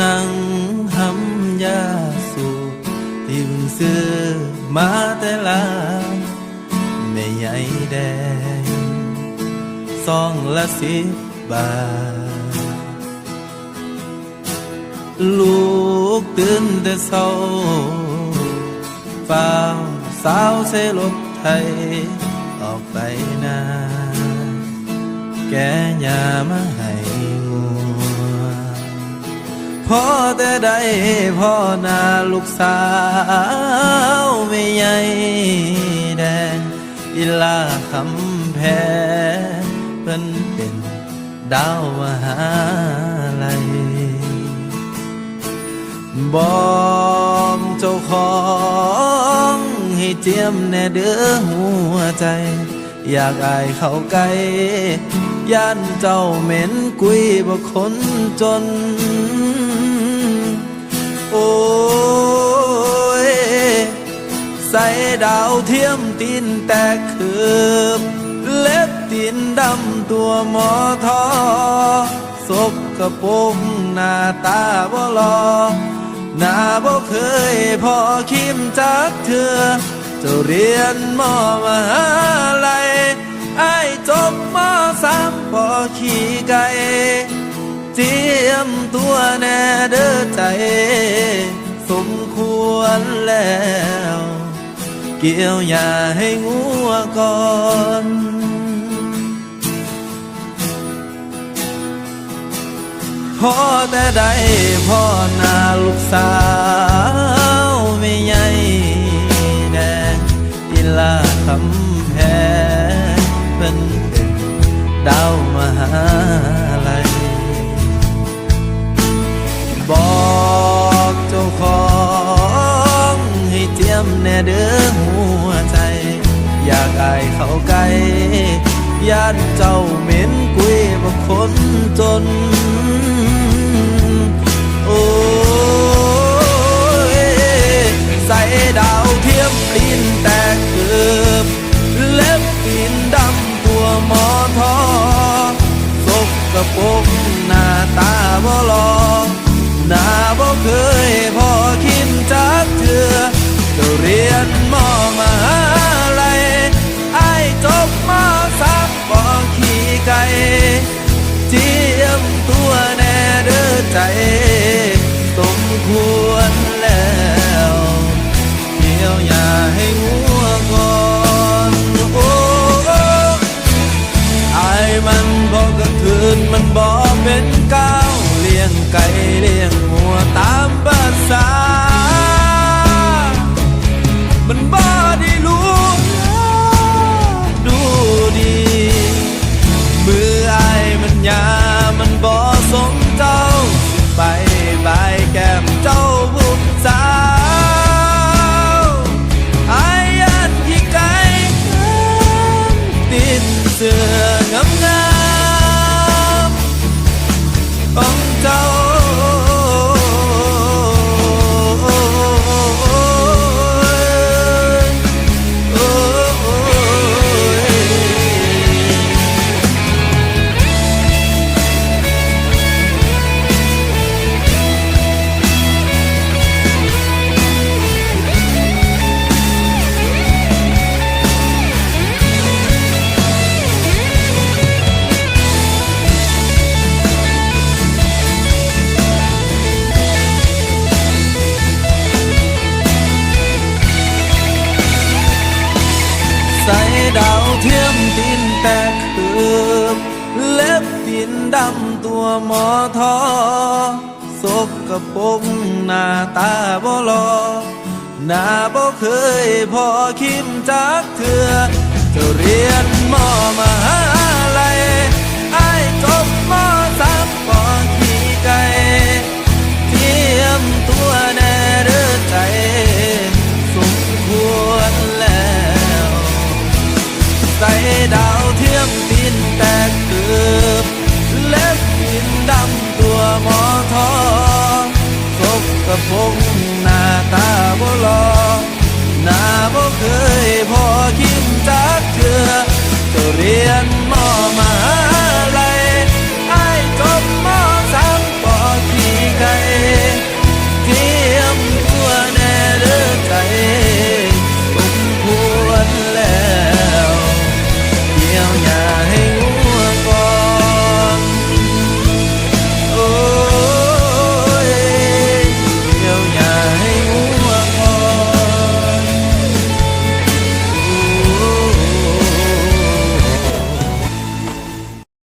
นั่งหำยาสูบที่เพิ่งซื้อมาแต่ลาวแม่ใหญ่แดงซองละสิบบาท ลูกตื่นแต่เช้าฝ้าสาวเสรถไทย ออกไปนา แกยามาให้งัว พ่อแต่ได้พ่อนาลูกสาวไม่ใหญ่แดงอีลาคำแพงเพิ่นเป็นดาวมหาลัยบอกเจ้าของให้เจียมแน่เด้อหัวใจ อยากอายเขาใกลย่านเจ้าเหม็นกุยบ่คนจน โอ้ย ใส่ดาวเทียมตีนแตกคืบ เล็บตีนดำตัวหมอทอศกกระปรงหน้าตาบ่หลอหน้าบ่เคยพอคิมจักเธอจ้าเรียนมอมหาลัย พอขี่ไก่เจียมตัวแน่เด้อใจ สมควรแล้ว เกี่ยวอย่าให้งัวก่อนพ่อแต่ได้พ่อหนาลูกสาวไม่ใหญ่แดงอีลาคำแพงเป็น ดาวมหาลัยบอกเจ้าของให้เจียมแน่เด้อหัวใจ อยากอายเขาไกลย่านเจ้าเหม็นกุยบ่คนจน ด้ ติดเสื้องามงาม ใส่ดาวเทียมตินแตกคืบเล็บตีนดำตัวหมอทอสกกระปงหน้าตาบ่หลอหน้าบ่เคยพอคิมจากเธอจะเรียนมอมา ระพงหน้าตาบ่หลอหน้าบ่เคยพอคิมจักเถื่อเจะเรียนมอมา